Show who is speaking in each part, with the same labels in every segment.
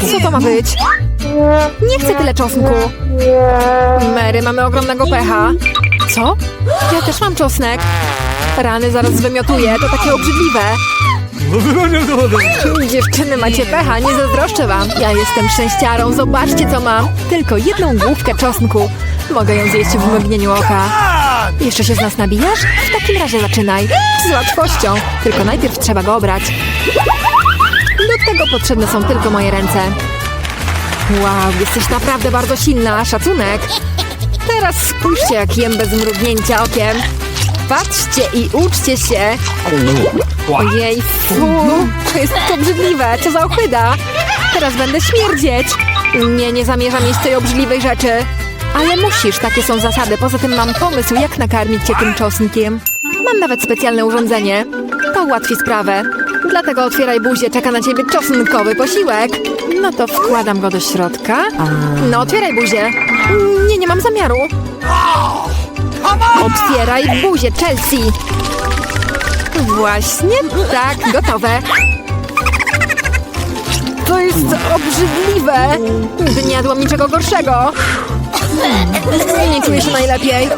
Speaker 1: Co to ma być? Nie chcę tyle czosnku. Mary, mamy ogromnego pecha. Co? Ja też mam czosnek. Rany zaraz wymiotuję, to takie obrzydliwe. Dziewczyny, macie pecha, nie zazdroszczę wam. Ja jestem szczęściarą, zobaczcie co mam. Tylko jedną główkę czosnku. Mogę ją zjeść w mgnieniu oka. Jeszcze się z nas nabijasz? W takim razie zaczynaj. Z łatwością. Tylko najpierw trzeba go obrać. Do tego potrzebne są tylko moje ręce. Wow, jesteś naprawdę bardzo silna. Szacunek. Teraz spójrzcie, jak jem bez mrugnięcia okiem. Patrzcie i uczcie się. Ojej, fu, to jest obrzydliwe, co za ochyda. Teraz będę śmierdzieć. Nie, nie zamierzam jeść tej obrzydliwej rzeczy. Ale musisz, takie są zasady. Poza tym mam pomysł, jak nakarmić cię tym czosnkiem. Mam nawet specjalne urządzenie. To ułatwi sprawę. Dlatego otwieraj buzię, czeka na ciebie czosnkowy posiłek. No to wkładam go do środka. No, otwieraj buzię. Nie, nie mam zamiaru. Otwieraj buzię, Chelsea. Właśnie tak, gotowe. To jest obrzydliwe. Nigdy nie jadłam niczego gorszego. Nie czuję się najlepiej.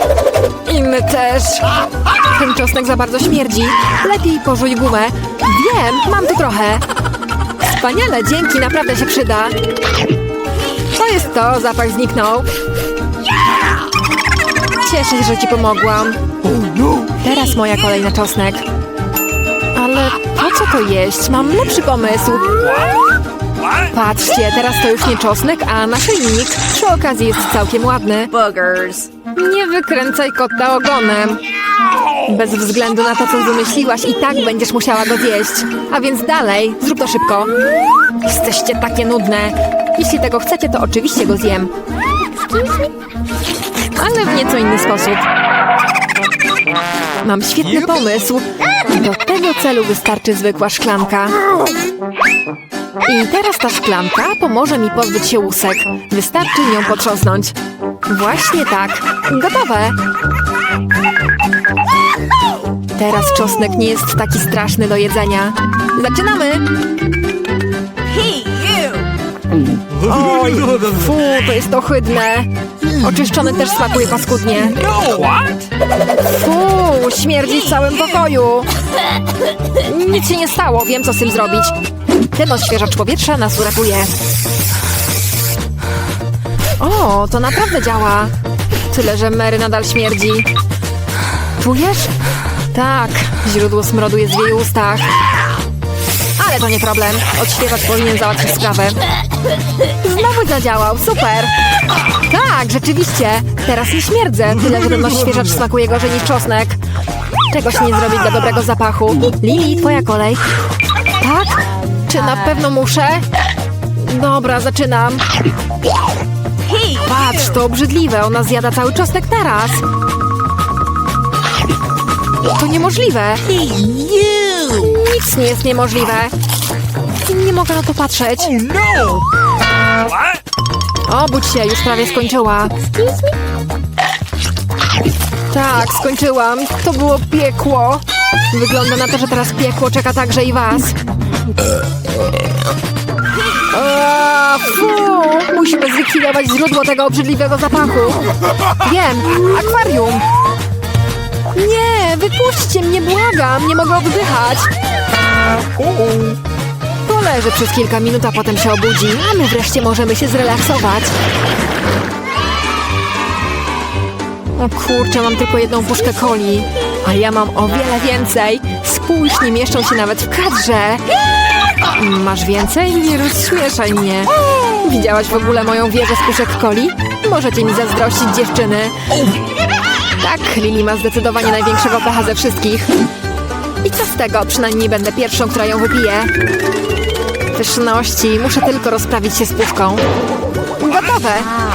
Speaker 1: I my też. Ten czosnek za bardzo śmierdzi. Lepiej pożuj gumę. Wiem, mam tu trochę. Wspaniale, dzięki, naprawdę się przyda. To jest to, zapach zniknął. Cieszę się, że ci pomogłam. Teraz moja kolej na czosnek. Ale po co to jeść? Mam lepszy pomysł. Patrzcie, teraz to już nie czosnek, a naszyjnik. Przy okazji jest całkiem ładny.
Speaker 2: Boogers.
Speaker 1: Nie wykręcaj kota ogonem. Bez względu na to, co wymyśliłaś, i tak będziesz musiała go zjeść. A więc dalej, zrób to szybko. Jesteście takie nudne. Jeśli tego chcecie, to oczywiście go zjem. Ale w nieco inny sposób. Mam świetny pomysł. Do tego celu wystarczy zwykła szklanka. I teraz ta szklanka pomoże mi pozbyć się łusek. Wystarczy nią potrząsnąć. Właśnie tak. Gotowe. Teraz czosnek nie jest taki straszny do jedzenia. Zaczynamy!
Speaker 2: Hey, you.
Speaker 1: Oj, fu, to jest ohydne. Oczyszczony też smakuje paskudnie. Fu, śmierdzi w całym pokoju. Nic się nie stało, wiem co z tym zrobić. Ten odświeżacz powietrza nas uratuje. O, to naprawdę działa. Tyle, że Mary nadal śmierdzi. Czujesz? Tak, źródło smrodu jest w jej ustach. Ale to nie problem. Odświeżacz powinien załatwić sprawę. Znowu zadziałał, super! Tak, rzeczywiście. Teraz nie śmierdzę, tyle że ten odświeżacz smakuje gorzej niż czosnek. Czegoś nie zrobić dla dobrego zapachu. Lili, twoja kolej. Tak? Czy na pewno muszę? Dobra, zaczynam. Patrz, to obrzydliwe, ona zjada cały czosnek naraz. To niemożliwe. Nic nie jest niemożliwe. Nie mogę na to patrzeć. Obudź się, już prawie skończyła. Tak, skończyłam. To było piekło. Wygląda na to, że teraz piekło czeka także i was. A, fu! Musimy zlikwidować źródło tego obrzydliwego zapachu. Wiem, akwarium. Nie, wypuśćcie mnie, błagam, nie mogę oddychać. Poleży przez kilka minut, a potem się obudzi, a my wreszcie możemy się zrelaksować. O kurczę, mam tylko jedną puszkę coli, a ja mam o wiele więcej. Spójrz, nie mieszczą się nawet w kadrze. Masz więcej? Nie rozśmieszaj mnie. Widziałaś w ogóle moją wieżę z puszek coli? Możecie mi zazdrościć, dziewczyny. Tak, Lili ma zdecydowanie największego pecha ze wszystkich. I co z tego? Przynajmniej będę pierwszą, która ją wypije. Pyszności, muszę tylko rozprawić się z puszką. Gotowe!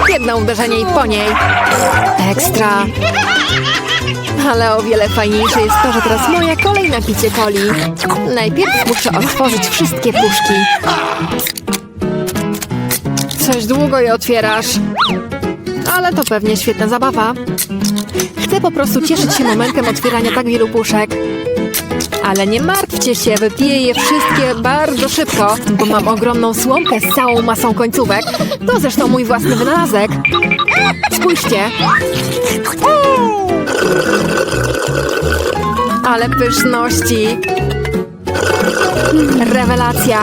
Speaker 1: Jedno uderzenie i po niej. Ekstra. Ale o wiele fajniejsze jest to, że teraz moja kolej na picie coli. Najpierw muszę otworzyć wszystkie puszki. Coś długo je otwierasz. Ale to pewnie świetna zabawa. Po prostu cieszyć się momentem otwierania tak wielu puszek. Ale nie martwcie się, wypiję je wszystkie bardzo szybko, bo mam ogromną słomkę z całą masą końcówek. To zresztą mój własny wynalazek. Spójrzcie. Ale pyszności. Rewelacja.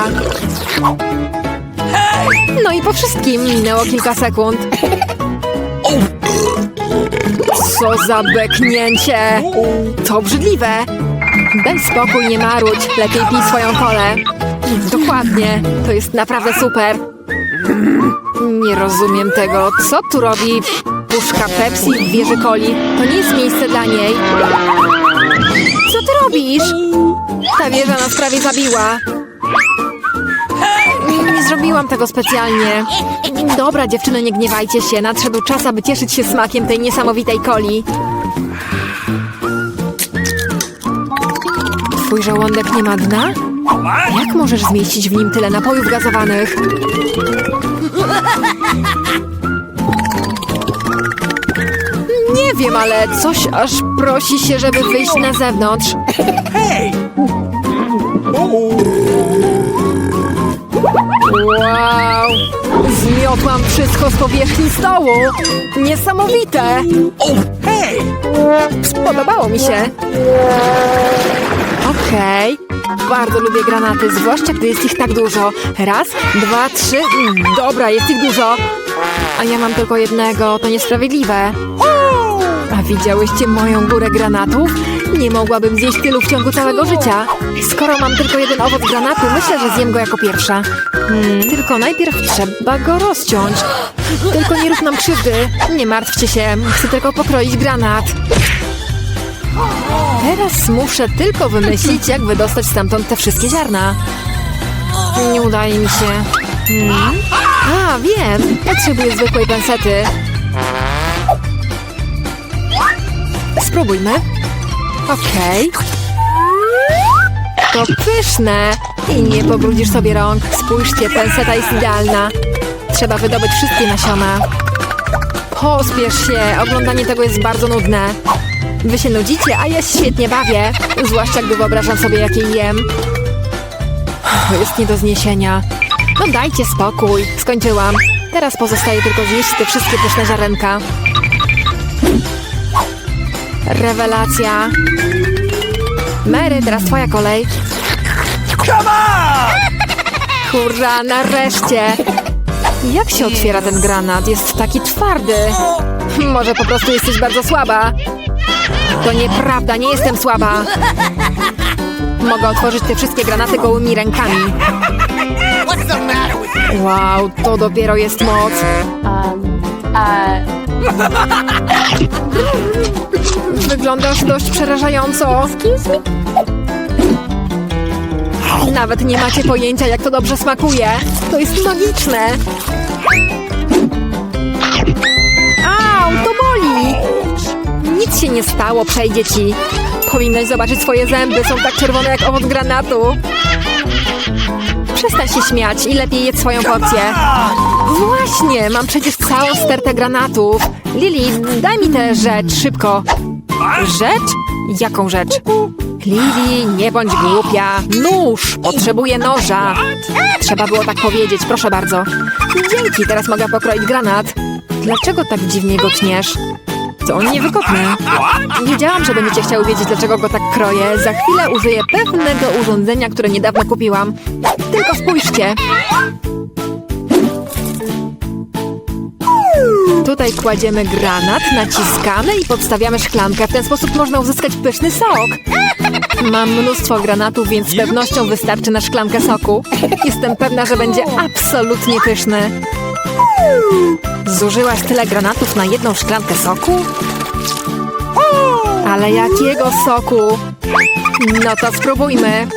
Speaker 1: No i po wszystkim minęło kilka sekund. Co za beknięcie! To obrzydliwe! Daj spokój, nie marudź. Lepiej pij swoją kolę. Dokładnie. To jest naprawdę super. Nie rozumiem tego. Co tu robi puszka Pepsi w wieży coli? To nie jest miejsce dla niej. Co ty robisz? Ta wieża nas prawie zabiła. Zrobiłam tego specjalnie. Dobra, dziewczyny, nie gniewajcie się. Nadszedł czas, aby cieszyć się smakiem tej niesamowitej coli. Twój żołądek nie ma dna? Jak możesz zmieścić w nim tyle napojów gazowanych? Nie wiem, ale coś aż prosi się, żeby wyjść na zewnątrz. Wow! Zmiotłam wszystko z powierzchni stołu! Niesamowite! Spodobało mi się. Okej. Bardzo lubię granaty, zwłaszcza gdy jest ich tak dużo. Raz, dwa, trzy. Mm, Dobra, jest ich dużo. A ja mam tylko jednego, to niesprawiedliwe. A widziałyście moją górę granatów? Nie mogłabym zjeść tylu w ciągu całego życia. Skoro mam tylko jeden owoc granatu, myślę, że zjem go jako pierwsza. Hmm, tylko najpierw trzeba go rozciąć. Tylko nie rób nam krzywdy. Nie martwcie się, chcę tylko pokroić granat. Teraz muszę tylko wymyślić, jak wydostać stamtąd te wszystkie ziarna. Nie udaje mi się. Hmm? A, wiem. Potrzebuję zwykłej pensety. Spróbujmy. Okej. To pyszne. I nie pobrudzisz sobie rąk. Spójrzcie, penseta jest idealna. Trzeba wydobyć wszystkie nasiona. Pospiesz się. Oglądanie tego jest bardzo nudne. Wy się nudzicie, a ja się świetnie bawię. Zwłaszcza, gdy wyobrażam sobie, jakie jem. To jest nie do zniesienia. No dajcie spokój. Skończyłam. Teraz pozostaje tylko zjeść te wszystkie pyszne ziarenka. Rewelacja. Mary, teraz twoja kolej. Hurra, nareszcie! Jak się otwiera ten granat? Jest taki twardy. Może po prostu jesteś bardzo słaba. To nieprawda, nie jestem słaba. Mogę otworzyć te wszystkie granaty gołymi rękami. Wow, to dopiero jest moc. Wyglądasz dość przerażająco. Nawet nie macie pojęcia, jak to dobrze smakuje. To jest magiczne. Au, to boli. Nic się nie stało, przejdzie ci. Powinnaś zobaczyć swoje zęby, są tak czerwone jak owoc granatu. Przestań się śmiać i lepiej jedz swoją porcję. Właśnie, mam przecież całą stertę granatów. Lili, daj mi tę rzecz, szybko. Rzecz? Jaką rzecz? Lili, nie bądź głupia. Nóż! Potrzebuję noża. Trzeba było tak powiedzieć, proszę bardzo. Dzięki, teraz mogę pokroić granat. Dlaczego tak dziwnie go tniesz? To on nie wykopny. Wiedziałam, że będziecie chciały wiedzieć, dlaczego go tak kroję. Za chwilę użyję pewnego urządzenia, które niedawno kupiłam. Tylko spójrzcie. Tutaj kładziemy granat, naciskamy i podstawiamy szklankę. W ten sposób można uzyskać pyszny sok. Mam mnóstwo granatów, więc z pewnością wystarczy na szklankę soku. Jestem pewna, że będzie absolutnie pyszny. Zużyłaś tyle granatów na jedną szklankę soku? Ale jakiego soku? No to spróbujmy.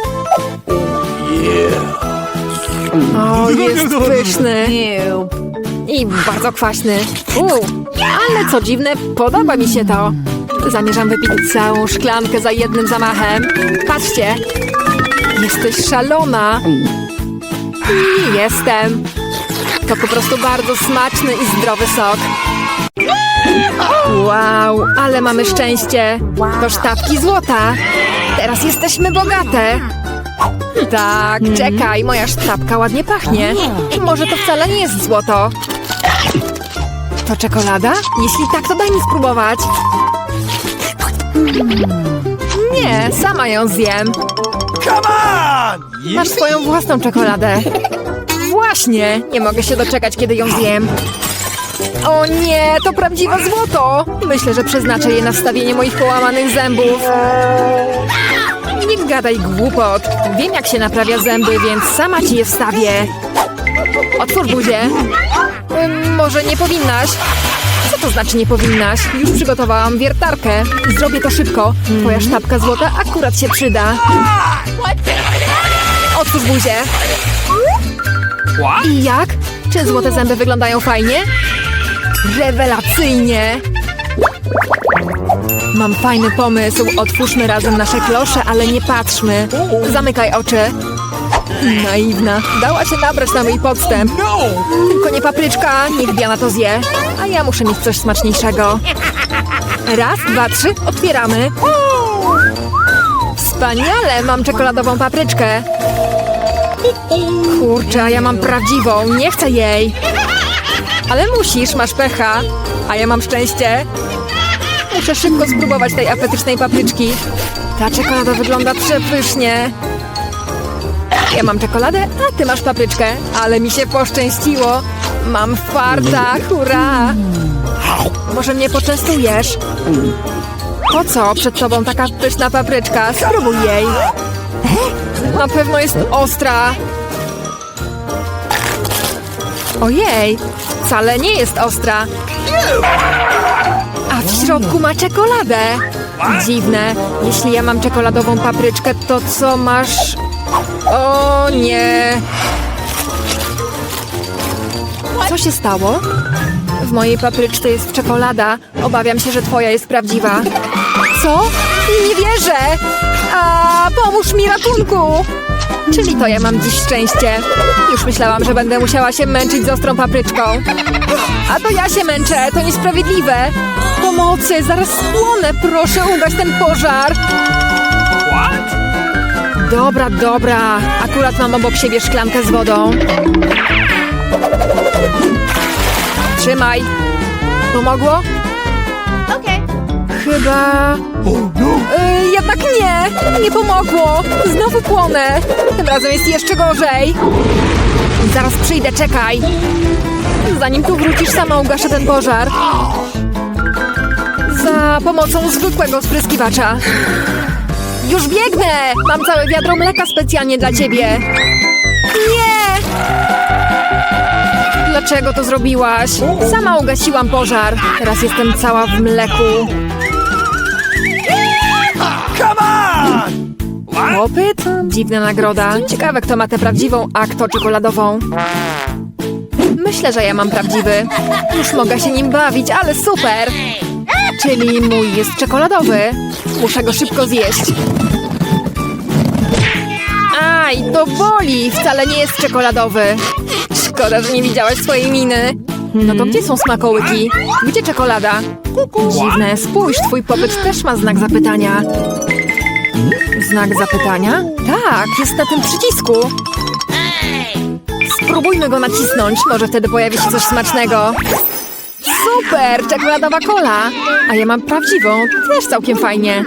Speaker 1: O, jest pyszny. I bardzo kwaśny. Uuu, ale co dziwne, podoba mi się to. Zamierzam wypić całą szklankę za jednym zamachem. Patrzcie. Jesteś szalona. I jestem. To po prostu bardzo smaczny i zdrowy sok. Wow, ale mamy szczęście. To sztabki złota. Teraz jesteśmy bogate. Tak, czekaj, moja sztabka ładnie pachnie. Może to wcale nie jest złoto. To czekolada? Jeśli tak, to daj mi spróbować. Nie, sama ją zjem.
Speaker 3: Come on!
Speaker 1: Masz swoją własną czekoladę. Właśnie, nie mogę się doczekać, kiedy ją zjem. O nie, to prawdziwe złoto! Myślę, że przeznaczę je na wstawienie moich połamanych zębów. Nie gadaj głupot. Wiem, jak się naprawia zęby, więc sama ci je wstawię. Otwórz buzię. Ym, może nie powinnaś? Co to znaczy nie powinnaś? Już przygotowałam wiertarkę. Zrobię to szybko. Twoja sztabka złota akurat się przyda. Otwórz buzię. I jak? Czy złote zęby wyglądają fajnie? Rewelacyjnie! Mam fajny pomysł. Otwórzmy razem nasze klosze, ale nie patrzmy. Zamykaj oczy. Naiwna. Dała się nabrać na mój podstęp.
Speaker 3: No!
Speaker 1: Tylko nie papryczka, niech Diana to zje. A ja muszę mieć coś smaczniejszego. Raz, dwa, trzy, otwieramy. Wspaniale, mam czekoladową papryczkę. Kurczę, a ja mam prawdziwą, nie chcę jej. Ale musisz, masz pecha. A ja mam szczęście. Muszę szybko spróbować tej apetycznej papryczki. Ta czekolada wygląda przepysznie. Ja mam czekoladę, a ty masz papryczkę. Ale mi się poszczęściło. Mam farta, hurra! Może mnie poczęstujesz? Po co przed tobą taka pyszna papryczka? Spróbuj jej. Na pewno jest ostra. Ojej, wcale nie jest ostra. A w środku ma czekoladę. Dziwne. Jeśli ja mam czekoladową papryczkę, to co masz? O nie. Co się stało? W mojej papryczce jest czekolada. Obawiam się, że twoja jest prawdziwa. Co? Nie wierzę! A pomóż mi ratunku! Czyli to ja mam dziś szczęście. Już myślałam, że będę musiała się męczyć z ostrą papryczką. A to ja się męczę, to niesprawiedliwe. Pomocy, zaraz spłonę, proszę ugaś ten pożar.
Speaker 3: What?
Speaker 1: Dobra, dobra. Akurat mam obok siebie szklankę z wodą. Trzymaj. Pomogło?
Speaker 2: Okay.
Speaker 1: Chyba...
Speaker 3: Oh no!
Speaker 1: Yy, jednak nie! Nie pomogło! Znowu płonę! Tym razem jest jeszcze gorzej! Zaraz przyjdę, czekaj! Zanim tu wrócisz, sama ugaszę ten pożar. Za pomocą zwykłego spryskiwacza. Już biegnę! Mam całe wiadro mleka specjalnie dla ciebie. Nie! Dlaczego to zrobiłaś? Sama ugasiłam pożar. Teraz jestem cała w mleku.
Speaker 3: Come on! What?
Speaker 1: Popyt? Dziwna nagroda. Ciekawe, kto ma tę prawdziwą, a kto czekoladową. Myślę, że ja mam prawdziwy. Już mogę się nim bawić, ale super! Czyli mój jest czekoladowy. Muszę go szybko zjeść. Aj, to boli! Wcale nie jest czekoladowy. Szkoda, że nie widziałaś swojej miny. No to gdzie są smakołyki? Gdzie czekolada? Dziwne, spójrz, twój popyt też ma znak zapytania. Znak zapytania? Tak, jest na tym przycisku. Spróbujmy go nacisnąć, może wtedy pojawi się coś smacznego. Super, czekoladowa kola. A ja mam prawdziwą, też całkiem fajnie.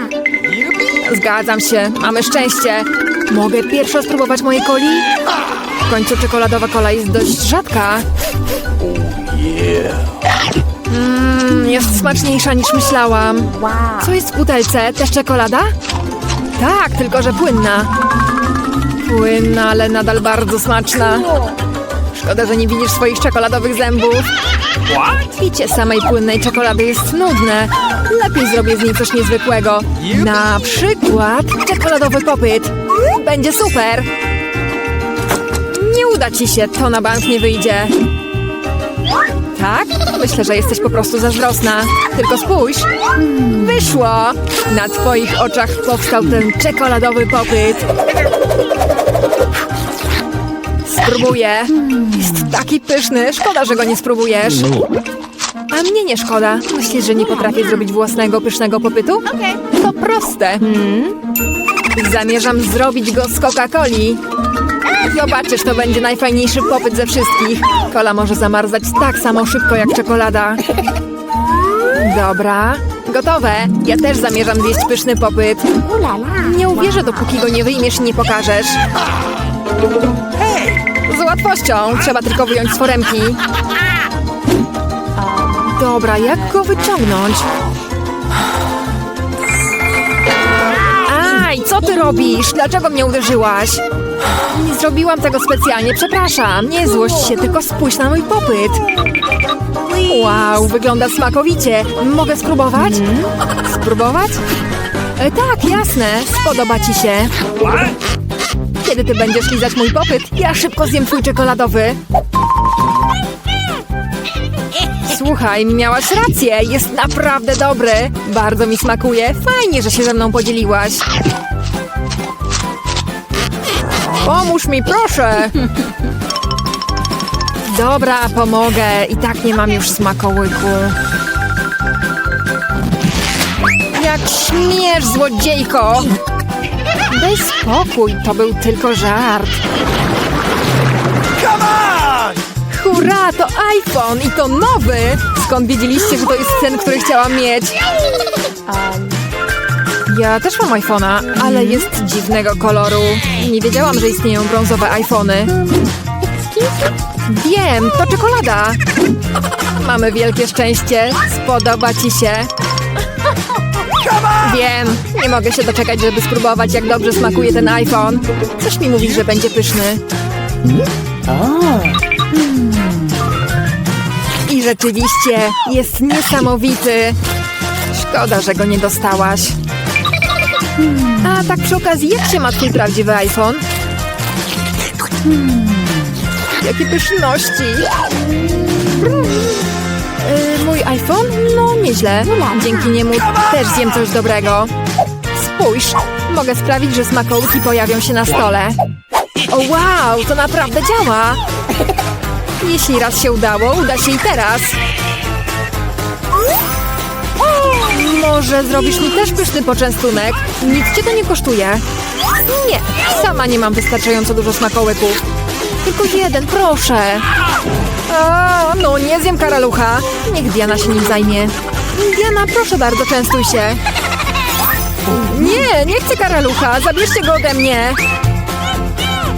Speaker 1: Zgadzam się, mamy szczęście. Mogę pierwsza spróbować mojej coli? W końcu czekoladowa kola jest dość rzadka. Mmm, jest smaczniejsza niż myślałam. Co jest w butelce? Też czekolada? Tak, tylko że płynna. Płynna, ale nadal bardzo smaczna. Szkoda, że nie widzisz swoich czekoladowych zębów. Picie samej płynnej czekolady jest nudne. Lepiej zrobię z niej coś niezwykłego. Na przykład czekoladowy popyt. Będzie super. Nie uda ci się, to na bank nie wyjdzie. Tak? Myślę, że jesteś po prostu zazdrosna. Tylko spójrz. Wyszło! Na twoich oczach powstał ten czekoladowy popyt. Spróbuję. Jest taki pyszny. Szkoda, że go nie spróbujesz. A mnie nie szkoda. Myślisz, że nie potrafię zrobić własnego pysznego popytu? To proste. Hmm? Zamierzam zrobić go z Coca-Coli. Zobaczysz, to będzie najfajniejszy popyt ze wszystkich. Kola może zamarzać tak samo szybko jak czekolada. Dobra, gotowe. Ja też zamierzam zjeść pyszny popyt. Nie uwierzę, dopóki go nie wyjmiesz i nie pokażesz. Z łatwością. Trzeba tylko wyjąć z foremki. Dobra, jak go wyciągnąć? Aj, co ty robisz? Dlaczego mnie uderzyłaś? Nie zrobiłam tego specjalnie, przepraszam. Nie złość się, tylko spójrz na mój popyt. Wow, wygląda smakowicie. Mogę spróbować? Spróbować? E, tak, jasne. Spodoba ci się. Kiedy ty będziesz lizać mój popyt, ja szybko zjem twój czekoladowy. Słuchaj, miałaś rację, jest naprawdę dobry. Bardzo mi smakuje. Fajnie, że się ze mną podzieliłaś. Pomóż mi, proszę. Dobra, pomogę. I tak nie mam już smakołyku. Jak śmiesz, złodziejko! Daj spokój, to był tylko żart.
Speaker 3: Come on!
Speaker 1: Hurra, to iPhone i to nowy! Skąd wiedzieliście, że to jest ten, który chciałam mieć? Ja też mam iPhone'a, ale jest dziwnego koloru. Nie wiedziałam, że istnieją brązowe iPhony. Wiem, to czekolada. Mamy wielkie szczęście. Spodoba ci się. Wiem, nie mogę się doczekać, żeby spróbować, jak dobrze smakuje ten iPhone. Coś mi mówi, że będzie pyszny. I rzeczywiście jest niesamowity. Szkoda, że go nie dostałaś. A tak przy okazji, jak się ma twój prawdziwy iPhone? Jakie pyszności! Yy, mój iPhone? No, nieźle. Dzięki niemu też zjem coś dobrego. Spójrz, mogę sprawić, że smakołyki pojawią się na stole. O wow, to naprawdę działa! Jeśli raz się udało, uda się i teraz. Może zrobisz mi też pyszny poczęstunek? Nic cię to nie kosztuje. Nie, sama nie mam wystarczająco dużo smakołyków. Tylko jeden, proszę. A, no nie zjem karalucha. Niech Diana się nim zajmie. Diana, proszę bardzo, częstuj się. Nie, nie chcę karalucha. Zabierzcie go ode mnie.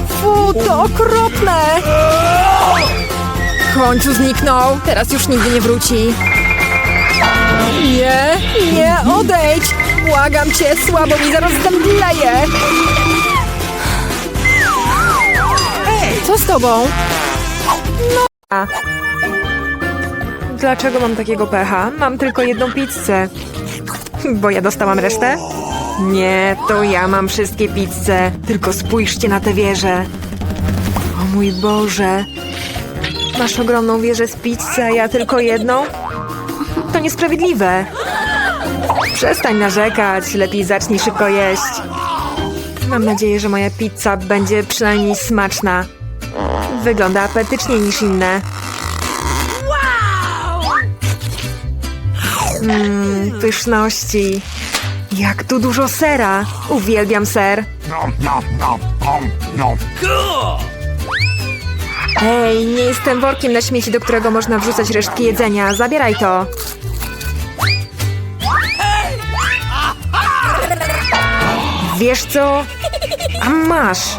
Speaker 1: Fu, to okropne. W końcu zniknął. Teraz już nigdy nie wróci. Nie, nie, odejdź! Błagam cię, słabo mi zaraz zemdleję! Co z tobą? A. Dlaczego mam takiego pecha? Mam tylko jedną pizzę. Bo ja dostałam resztę? Nie, to ja mam wszystkie pizze. Tylko spójrzcie na tę wieżę. O mój Boże. Masz ogromną wieżę z pizzy, a ja tylko jedną? To niesprawiedliwe. Przestań narzekać, lepiej zacznij szybko jeść. Mam nadzieję, że moja pizza będzie przynajmniej smaczna. Wygląda apetyczniej niż inne. Mmm, pyszności. Jak tu dużo sera. Uwielbiam ser. Hej, nie jestem workiem na śmieci, do którego można wrzucać resztki jedzenia. Zabieraj to. Wiesz co? A masz.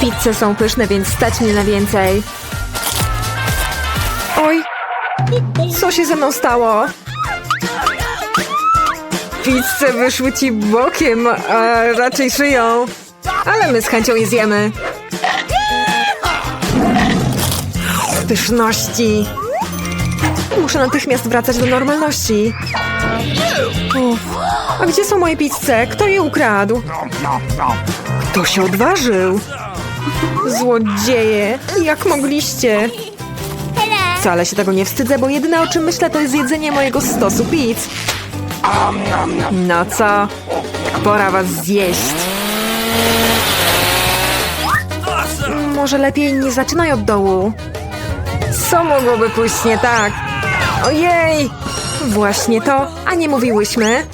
Speaker 1: Pizze są pyszne, więc stać mnie na więcej. Oj, co się ze mną stało? Pizze wyszły ci bokiem, a raczej szyją. Ale my z chęcią je zjemy. Pyszności. Muszę natychmiast wracać do normalności. Uff. A gdzie są moje pizze? Kto je ukradł? Kto się odważył? Złodzieje, jak mogliście? Wcale się tego nie wstydzę, bo jedyne o czym myślę to jest jedzenie mojego stosu pizz. No co? Pora was zjeść. Może lepiej nie zaczynaj od dołu. Co mogłoby pójść nie tak? Ojej! Właśnie to, a nie mówiłyśmy?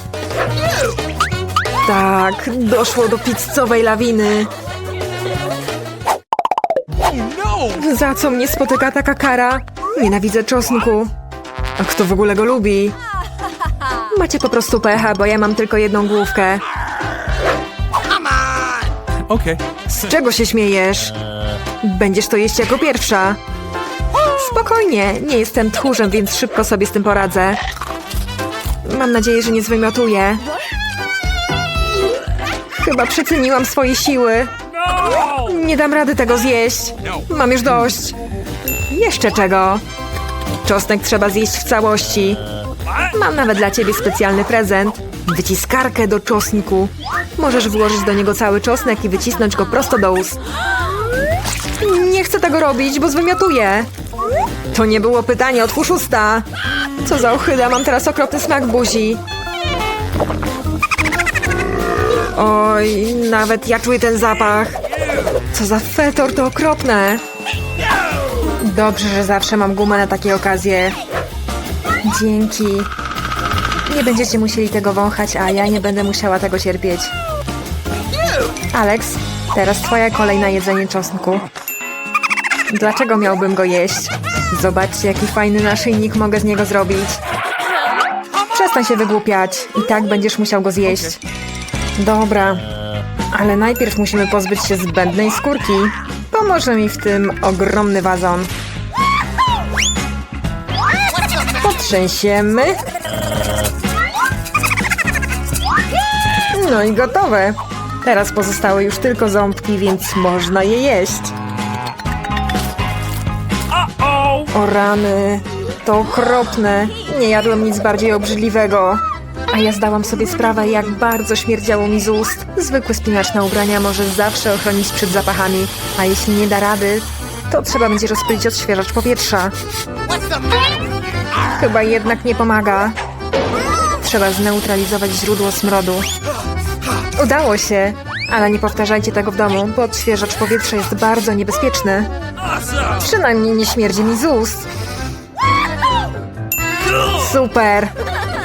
Speaker 1: Tak, doszło do pizzowej lawiny. Za co mnie spotyka taka kara? Nienawidzę czosnku. A kto w ogóle go lubi? Macie po prostu pecha, bo ja mam tylko jedną główkę.
Speaker 4: Okay.
Speaker 1: Z czego się śmiejesz? Będziesz to jeść jako pierwsza. Spokojnie, nie jestem tchórzem, więc szybko sobie z tym poradzę. Mam nadzieję, że nie zwymiotuję. Chyba przeceniłam swoje siły. Nie dam rady tego zjeść. Mam już dość. Jeszcze czego? Czosnek trzeba zjeść w całości. Mam nawet dla ciebie specjalny prezent. Wyciskarkę do czosnku. Możesz włożyć do niego cały czosnek i wycisnąć go prosto do ust. Nie chcę tego robić, bo zwymiotuję. To nie było pytanie, otwórz usta. Co za ochyda, mam teraz okropny smak buzi. Oj, nawet ja czuję ten zapach. Co za fetor, to okropne. Dobrze, że zawsze mam gumę na takie okazje. Dzięki. Nie będziecie musieli tego wąchać, a ja nie będę musiała tego cierpieć. Alex, teraz twoja kolej na jedzenie czosnku. Dlaczego miałbym go jeść? Zobaczcie, jaki fajny naszyjnik mogę z niego zrobić. Przestań się wygłupiać. I tak będziesz musiał go zjeść. Dobra. Ale najpierw musimy pozbyć się zbędnej skórki. Pomoże mi w tym ogromny wazon. Potrzęsiemy. No i gotowe. Teraz pozostały już tylko ząbki, więc można je jeść. O rany, to okropne. Nie jadłem nic bardziej obrzydliwego. A ja zdałam sobie sprawę, jak bardzo śmierdziało mi z ust. Zwykły spinacz na ubrania może zawsze ochronić przed zapachami, a jeśli nie da rady, to trzeba będzie rozpylić odświeżacz powietrza. Chyba jednak nie pomaga. Trzeba zneutralizować źródło smrodu. Udało się, ale nie powtarzajcie tego w domu, bo odświeżacz powietrza jest bardzo niebezpieczny. Przynajmniej nie śmierdzi mi z ust. Super!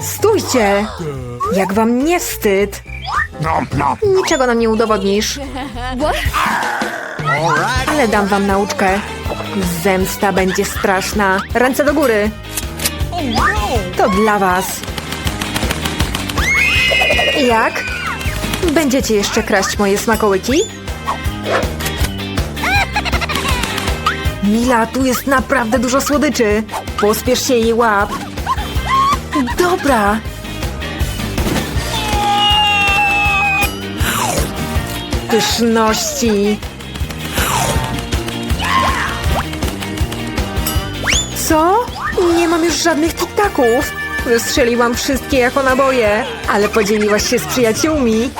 Speaker 1: Stójcie! Jak wam nie wstyd? Niczego nam nie udowodnisz. Ale dam wam nauczkę. Zemsta będzie straszna. Ręce do góry. To dla was. Jak? Będziecie jeszcze kraść moje smakołyki? Mila, tu jest naprawdę dużo słodyczy. Pospiesz się i łap. Dobra. Pyszności. Co? Nie mam już żadnych tiktaków. Wystrzeliłam wszystkie jako naboje, ale podzieliłaś się z przyjaciółmi.